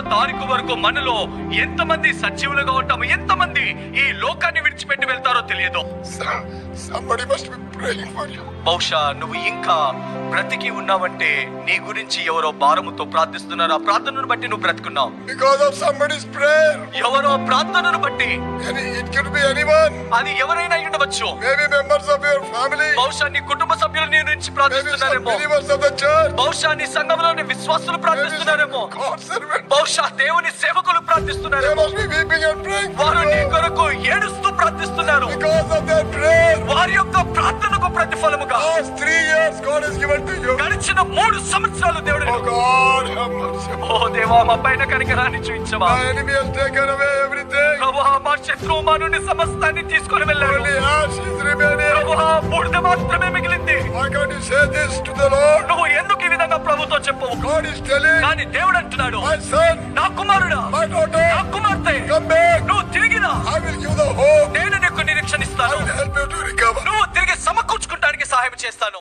తారీఖు వరకు మనలో ఎంతమంది సజీవులుగా ఉంటాము? ఎంతమంది ఈ లో you. బహుశా నువ్వు ఇంకా బ్రతికి ఉన్నావంటే నీ గురించి ఎవరో భారముతో ప్రార్థిస్తున్నారు ఆ ప్రార్థనను బట్టి నువ్వు బ్రతుకున్నావు of somebody's prayer. ఎవరో ప్రార్థనను బట్టి it could be anyone. అది ఎవరైనా ఉండవచ్చు Maybe members of your family. బహుశా నీ కుటుంబ సభ్యులు నీ some ప్రార్థిస్తున్నారేమో believers of the church. బహుశా నీ సంఘంలోని విశ్వాసులు ప్రార్థిస్తున్నారేమో. బహుశా దేవుని సేవకులు ప్రార్థిస్తున్నారేమో వారు నీ. కొరకు ఏడుస్తూ ప్రార్థిస్తున్నారు. వారి యొక్క ప్రార్థనకు ప్రతిఫలముగా త్రీ ఇయర్స్ గడిచిన మూడు సంవత్సరాలు దేవుడు ఓ దేవా మా పైన కనికరాన్ని చూపించవా సమస్తాన్ని తీసుకొని మాత్రమే మిగిలింది. నువ్వు ఎందుకు ఈ విధంగా ప్రభుతో చెప్పవు? దేవుడు అంటున్నాడు. నా కుమారుడా Esta no.